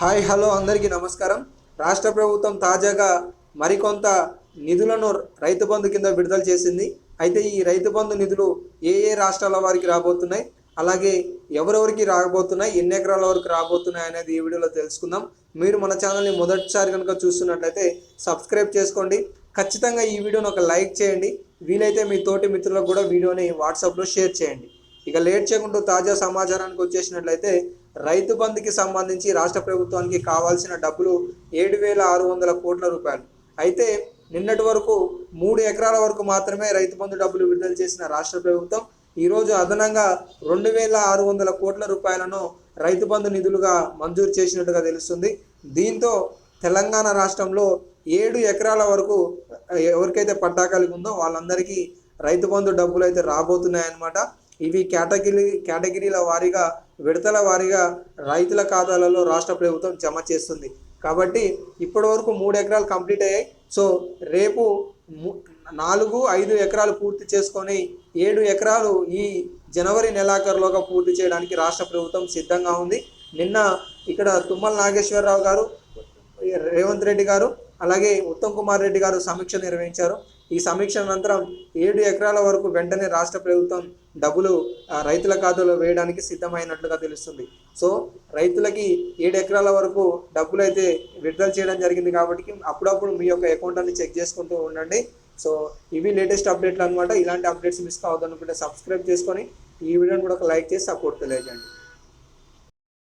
Hi hello అందరికీ నమస్కారం. రాష్ట్ర ప్రభుత్వం తాజాగా మరికొంత నిధులను రైతు బంధు కింద విడుదల చేసింది. అయితే ఈ రైతు బంధు నిధులు ఏ ఏ రాష్ట్రాల వారికి రాబోతున్నాయి? అలాగే ఎవరెవరికి రాబోతున్నాయి? ఎన్ని ఎకరాల వరకు రాబోతున్నాయి అనేది ఈ వీడియోలో తెలుసుకుందాం. మీరు మన ఛానల్ని మొదటిసారి కనుక చూస్తున్నట్లయితే సబ్స్క్రైబ్ చేసుకోండి. ఖచ్చితంగా ఈ వీడియోని ఒక లైక్ చేయండి. వీలైతే మీ తోటి మిత్రులకు కూడా వీడియోని వాట్సాప్లో షేర్ చేయండి. ఇక లేట్ చేయకుండా తాజా సమాచారానికి వచ్చేసినట్లయితే రైతు బంధుకి సంబంధించి రాష్ట్ర ప్రభుత్వానికి కావాల్సిన డబ్బులు ఏడు వేల ఆరు వందల కోట్ల రూపాయలు. అయితే నిన్నటి వరకు మూడు ఎకరాల వరకు మాత్రమే రైతు బంధు డబ్బులు విడుదల చేసిన రాష్ట్ర ప్రభుత్వం ఈరోజు అదనంగా రెండు వేల ఆరు వందల కోట్ల రూపాయలను రైతు బంధు నిధులుగా మంజూరు చేసినట్టుగా తెలుస్తుంది. దీంతో తెలంగాణ రాష్ట్రంలో ఏడు ఎకరాల వరకు ఎవరికైతే పట్టా కలిగి ఉందో వాళ్ళందరికీ రైతు బంధు డబ్బులు అయితే రాబోతున్నాయన్నమాట. ఇవి కేటగిరీ కేటగిరీల వారీగా విడతల వారీగా రైతుల ఖాతాలలో రాష్ట్ర ప్రభుత్వం జమ చేస్తుంది. కాబట్టి ఇప్పటి వరకు మూడు ఎకరాలు కంప్లీట్ అయ్యాయి. సో రేపు నాలుగు ఐదు ఎకరాలు పూర్తి చేసుకొని ఏడు ఎకరాలు ఈ జనవరి నెలాఖరులోగా పూర్తి చేయడానికి రాష్ట్ర ప్రభుత్వం సిద్ధంగా ఉంది. నిన్న ఇక్కడ తుమ్మల నాగేశ్వరరావు గారు రేవంత్ రెడ్డి గారు అలాగే ఉత్తమ్ కుమార్ రెడ్డి గారు సమీక్ష నిర్వహించారు. ఈ సమీక్ష అనంతరం ఏడు ఎకరాల వరకు వెంటనే రాష్ట్ర ప్రభుత్వం డబ్బులు రైతుల ఖాతాలో వేయడానికి సిద్ధమైనట్లుగా తెలుస్తుంది. సో రైతులకి ఏడు ఎకరాల వరకు డబ్బులు అయితే విడుదల చేయడం జరిగింది కాబట్టి అప్పుడప్పుడు మీ యొక్క అకౌంట్ అన్ని చెక్ చేసుకుంటూ ఉండండి. సో ఇవి లేటెస్ట్ అప్డేట్లు అనమాట ఇలాంటి అప్డేట్స్ మిస్ కావద్దు అనుకుంటే సబ్స్క్రైబ్ చేసుకొని ఈ వీడియోని కూడా ఒక లైక్ చేసి సపోర్ట్ తెలియజేయండి.